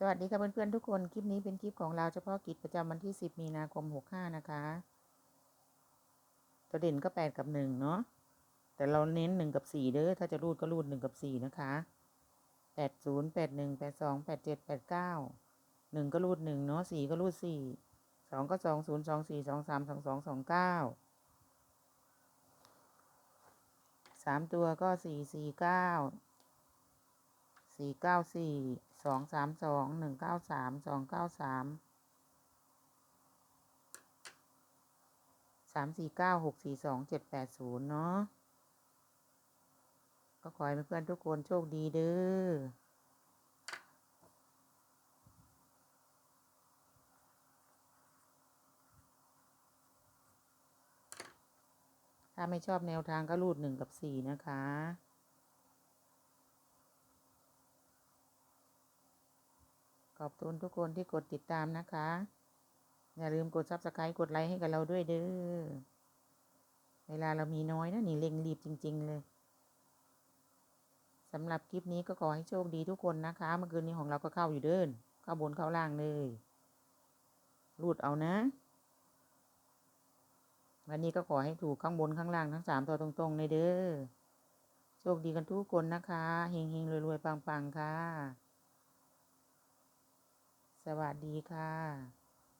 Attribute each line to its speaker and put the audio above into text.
Speaker 1: สวัสดีค่ะเพื่อนๆทุกคน คลิปนี้เป็นคลิปของเราเฉพาะกิจประจำวันที่ 10 มีนาคม 65 นะคะ ตัวเด่นก็ 8 กับ 1 เนาะ แต่เราเน้น 1 กับ 4 เด้อ ถ้าจะรูดก็รูด 1 กับ 4 นะคะ 80 81 82 87 89 1 ก็รูด 1 เนาะ 4 ก็รูด 4 2 ก็ 20 24 23 22 29 3 ตัวก็ 4 4 9สี่เก้า สองสามสองหนึ่งเก้าสามสองเก้าสามสามสี่เก้าหกสี่สองเจ็ดแปดศูนย์เนาะก็ขอให้เพื่อนทุกคนโชคดีเด้อถ้าไม่ชอบแนวทางก็รูดหนึ่งกับสี่นะคะ ขอบคุณทุกคนที่กดติดตามนะคะ อย่าลืมกดซับสไครต์กดไลค์ให้กับเราด้วยเด้อ เวลาเรามีน้อยนะนี่เร่งรีบจริง ๆ เลยสำหรับคลิปนี้ก็ขอให้โชคดีทุกคนนะคะ เมื่อคืนนี้ของเราก็เข้าอยู่เดิน เข้าบนเข้าล่างเลยรูดเอานะ วันนี้ก็ขอให้ถูกข้างบนข้างล่างทั้งสามตัวตรงๆเลยเด้อ โชคดีกันทุกคนนะคะ เฮงๆรวยๆปังๆค่ะ วัสดีค่ะ